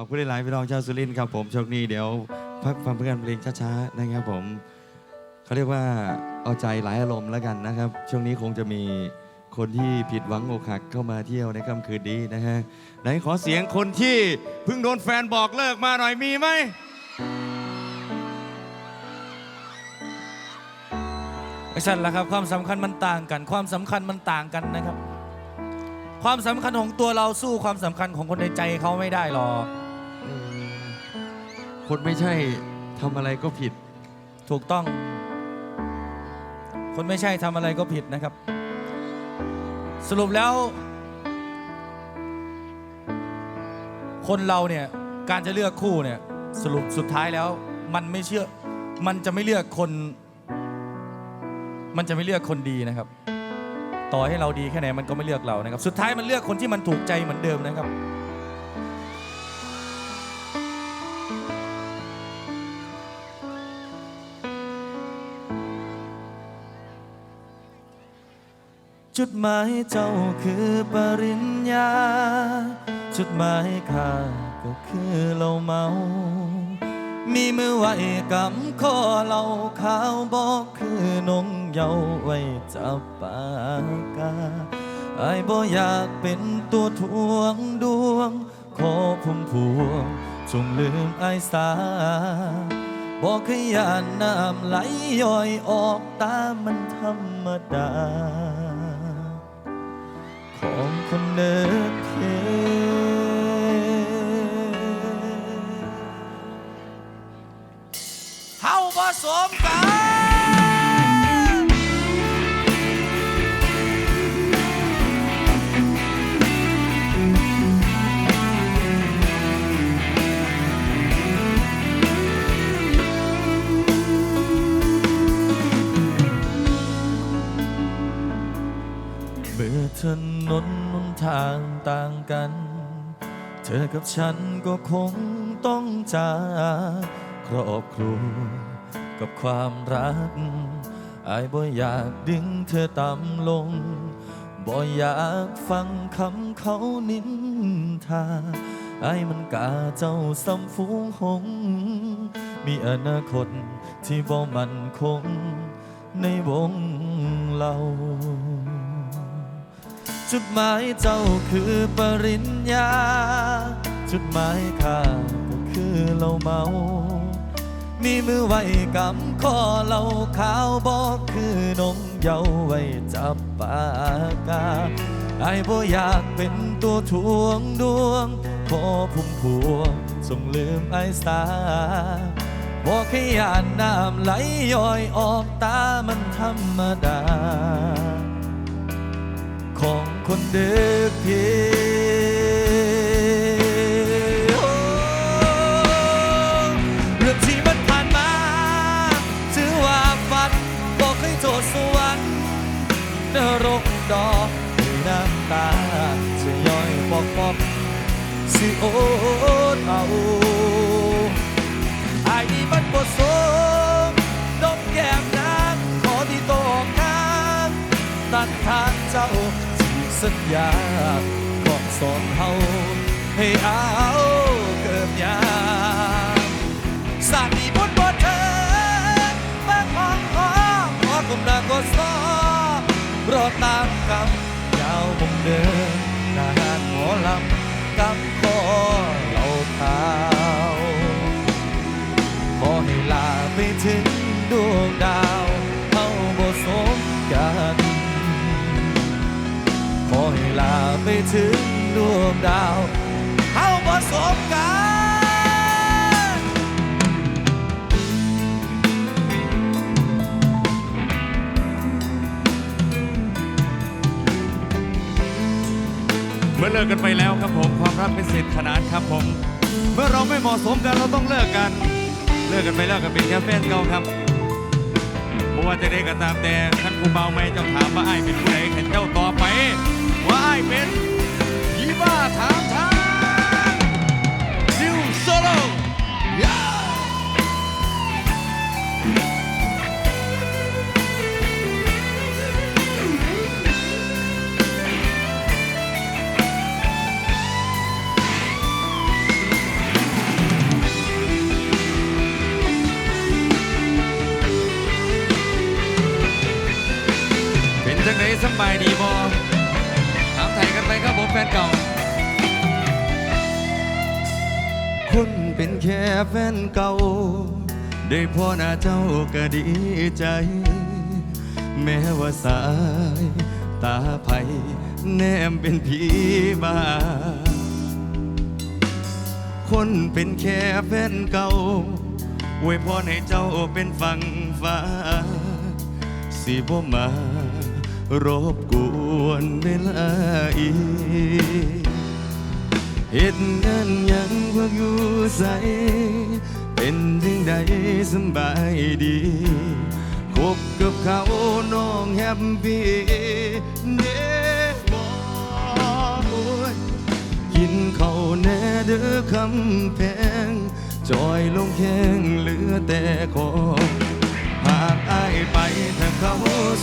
อบคุณหลายพี่น้องชาวสุรินทร์ครับผมช่วงนี้เดี๋ยวพักฟังเพลงเพลงช้าๆนะครับผมเขาเรียกว่าเอาใจหลายอารมณ์แล้วกันนะครับ ช่วงนี้คงจะมีคนที่ผิดหวังอกหักเข้ามาเที่ยวในค่ำคืนนี้นะฮะไหนขอเสียงคนที่เพิ่งโดนแฟนบอกเลิกมาหน่อยมีไหมไอ้สันละครับความสำคัญมันต่างกัน ความสำคัญมันต่างกันนะครับ ความสำคัญของตัวเราสู้ความสำคัญของคนในใจเขาไม่ได้หรอก คนไม่ใช่ทำอะไรก็ผิด ถูกต้อง คนไม่ใช่ทำอะไรก็ผิดนะครับ สรุปแล้ว คนเราเนี่ยการจะเลือกคู่เนี่ยสรุปสุดท้ายแล้ว มันไม่เชื่อ มันจะไม่เลือกคน มันจะไม่เลือกคนดีนะครับ ต่อให้เราดีแค่ไหนมันก็ไม่เลือกเรานะครับ สุดท้ายมันเลือกคนที่มันถูกใจเหมือนเดิมนะครับ จุดหมายเจ้าคือปริญญา จุดหมายข้าก็คือเราเมา มีมือไหวกำข้อเราขาวบอกคือนงเยาว์ไว้จับปากกาไอ้บ่อยากเป็นตัวทวงดวง ขอพุ่มพวง จงลืมไอ้สาบอกขยานน้ำไหลย้อยออกตามันธรรมดา คนเดินเพเฮาผสม ธอกับฉันก็คงต้องจากครอบครัวกับความรักอายบ่อยากดึงเธอต่ำลง บ่อยากฟังคำเขานินทาไอ้ายมันกาเจ้าซ้ำฟูงหง มีอนาคตที่บ่มันคงในวงเรา จุดหมายเจ้าคือปริญญา จุดหมายข้าก็คือเราเมา มีมือไว้กำข้อเราขาวบอกคือนงเยาว์ไว้จับปากกาไอ้บ่อยากเป็นตัวทวงดวงขอพุ่มพวงส่งลืมไอ้สาบอกให้ยานน้ำไหลย้อยออกตามันธรรมดาของ คนเด็กเพียเรื่องที่มันผ่านมา ถือว่าฝันบอกให้โทษสวรรค์นรกดอกด้วยน้ำตาจะย้อยปอกปอกสิโอดเอาไอ้นี่มันบทสมดมแก้มนางขอที่ตกข้างตัดทางเจ้า สัญญาบอกสอนเฮาให้เอาเกิดยามสาดีบุญบดเธอมาห้องหองขอกำลังก็สอบรอตามกำยาววงเดินนานหมอลำกำคอเหล่าขาขอให้ลาไปถึงดวงดาว ไปถึงดวงดาวเฮาบ่สมกันเมื่อเลิกกันไปแล้วครับผมความรักเป็นสิทธิ์ขนานครับผม เมื่อเราไม่เหมาะสมกันเราต้องเลิกกัน เลิกกันไปแล้วก็เป็นแค่แฟนเก่าครับเพราะว่าจะได้ก็ตามแต่ท่านผู้เบาไม่เจ้าถามว่าไอ้ายเป็นผู้ใดเห็นเจ้าต่อไป เป็นยีบ้าถามทาง แฟนเก่า คนเป็นแค่แฟนเก่า ได้พ่อหน้าเจ้าก็ดีใจ แม้ว่าสาย ตาไผ่แนมเป็นผีบาคนเป็นแค่แฟนเก่าไว้พ่อให้เจ้าเป็นฝั่งฟ้า สิบ่มา รบกวนเวลาอีกเหตุงานยังพวกอยู่ใส เป็นจังใดสำบายดีคบกับเขาน้องแฮปปี้เด้บอ้ยกินเขาแน่เด้อคำแพงจอยลงแข้งเหลือแต่ขอหากอายไปถ้าเขา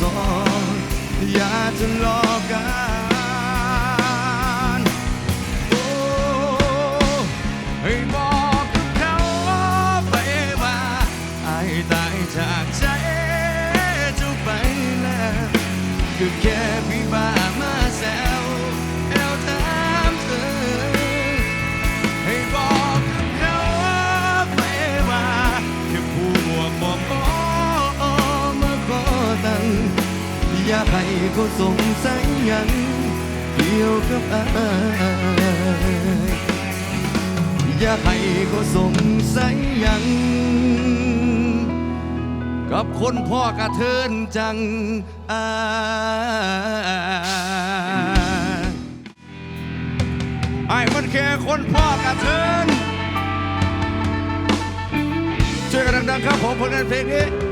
สอน อย่าจะรอกัน ให้เขาสงสัยยังเกี่ยวกับอายอย่าให้เขาสงสัยยัง กับคนพ่อกระเทินจังอายไอ้มันแค่คนพ่อกระเทินช่วยกันดังๆครับผมผลงานเพลงนี้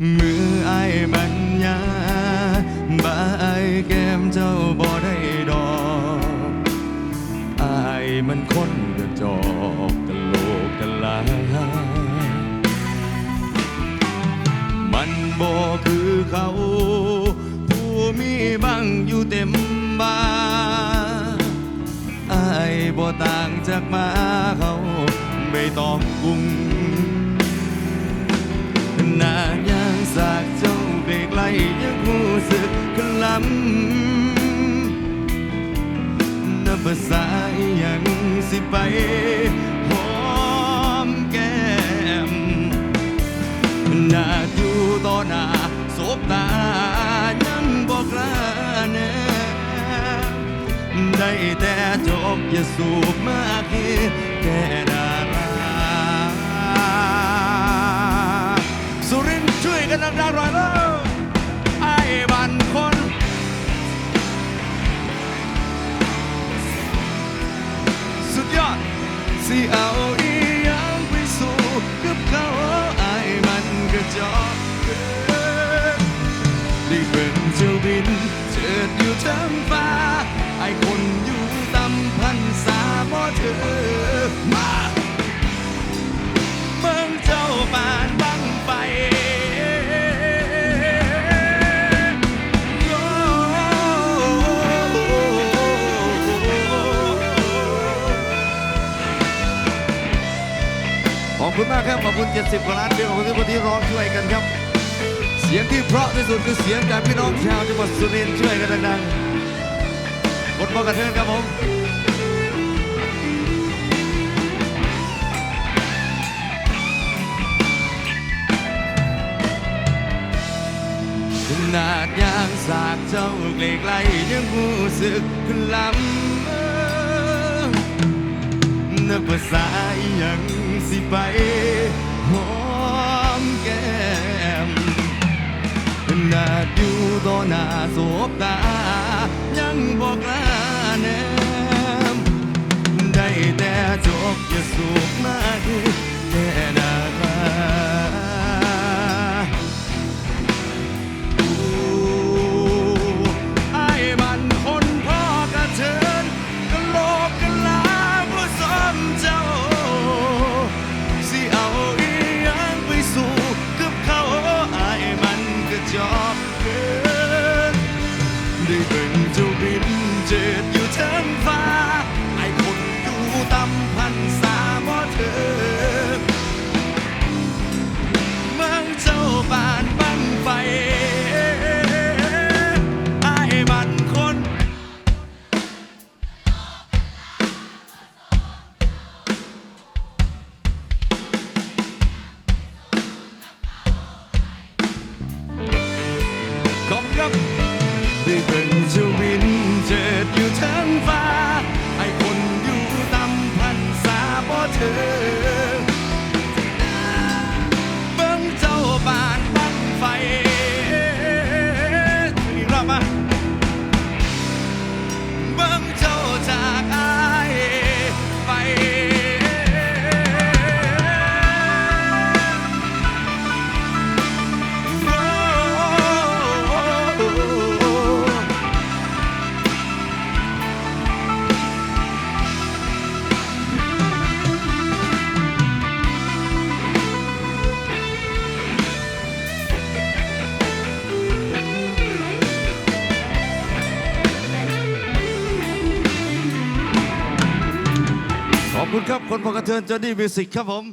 มบ่เคยทาส่งยีลีไอ้ายก็ยืมหมูมาเสื้อผ้าแถมปุ๋ยตากระต่าอไอ้ายมันยาบายแก้มเจ้าบ่ได้ดอกไอ้ายมันคนกระจอกกะโลกกะลามันบ่คือเขา ผู้มีบังอยู่เต็มบ้านไอ้ายบ่ต่างจากมาเขาไม่ต้องกุ้ง กกลำนับภาษาอหยังสิไปหอมแก้มนาอยู่ต่อหน้าสบตายังบอกลาแน่ได้แต่จบอย่าสูบมากแค่ด สิเอาอีหยังไปสู้กับเขาไอ้มันก็จอกเกินได้เป็นเจ้าบินเจิดอยู่เทิงฟ้า ไอ้คนอยู่ต่ำพันสาบ่เธอมา อบคุณมากครับ ขอบคุณ 70 กว่าล้านวิวขอบคุณทุกคนที่ร้องช่วยกันครับ เสียงที่เพราะที่สุดคือเสียงจากพี่น้องชาวจังหวัดสุรินทร์ช่วยกันดังๆบทบอกกระเทินครับผมขนาดยางสากเจ้าไกลไกลๆยังรู้สึกลำเออนับภาษาอหยัง สิไปหอมแก้มขนาดอยู่ต่อหน้าสบตายังบอกลา did. พงกระเทือนจอดี้มิวสิกครับผม